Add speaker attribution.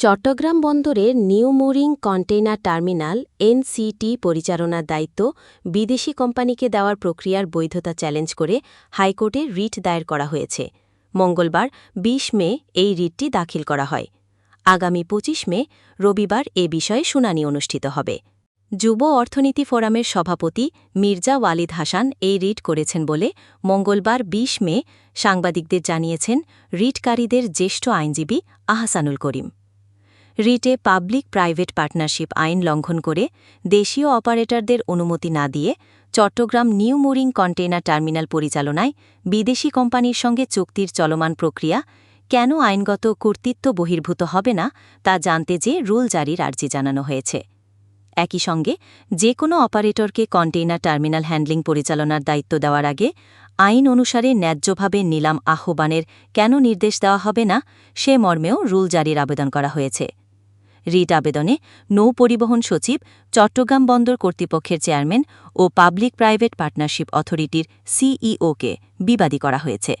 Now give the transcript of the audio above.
Speaker 1: চট্টগ্রাম বন্দরের New Mooring Container Terminal, NCT পরিচালনার দায়িত্ব, বিদেশি কোম্পানিকে দেওয়ার প্রক্রিয়ার বৈধতা চ্যালেঞ্জ করে হাইকোর্টে রিট দায়ের করা হয়েছে। মঙ্গলবার ২০ মে, এই রিটটি দাখিল করা হয়। আগামী ২৫ মে, রবিবার এ বিষয়ে শুনানি অনুষ্ঠিত হবে। যুব অর্থনীতি ফোরামের সভাপতি মির্জা ওয়ালিদ হাসান এই রিট করেছেন বলে মঙ্গলবার ২০ মে সাংবাদিকদের জানিয়েছেন রিটকারীদের জ্যেষ্ঠ আইনজীবী আহসানুল করিম। রিটে পাবলিক প্রাইভেট পার্টনারশিপ আইন লঙ্ঘন করে দেশীয় অপারেটরদের অনুমতি না দিয়ে Chittagong New Mooring Container Terminal পরিচালনায় বিদেশি কোম্পানির সঙ্গে চুক্তির চলমান প্রক্রিয়া কেন আইনগত কর্তৃত্ব বহির্ভূত হবে না তা জানতে যে রুল জারির আর্জি জানানো হয়েছে। একই সঙ্গে যে কোনো অপারেটরকে কন্টেইনার টার্মিনাল হ্যান্ডলিং পরিচালনার দায়িত্ব দেওয়ার আগে আইন অনুসারে ন্যায্যভাবে নিলাম আহ্বানের কেন নির্দেশ দেওয়া হবে না সে মর্মেও রুল জারির আবেদন করা হয়েছে। রিট আবেদনে নৌ পরিবহন সচিব, চট্টগ্রাম বন্দর কর্তৃপক্ষের চেয়ারম্যান ও পাবলিক প্রাইভেট পার্টনারশিপ অথরিটির সিইওকে বিবাদী করা হয়েছে।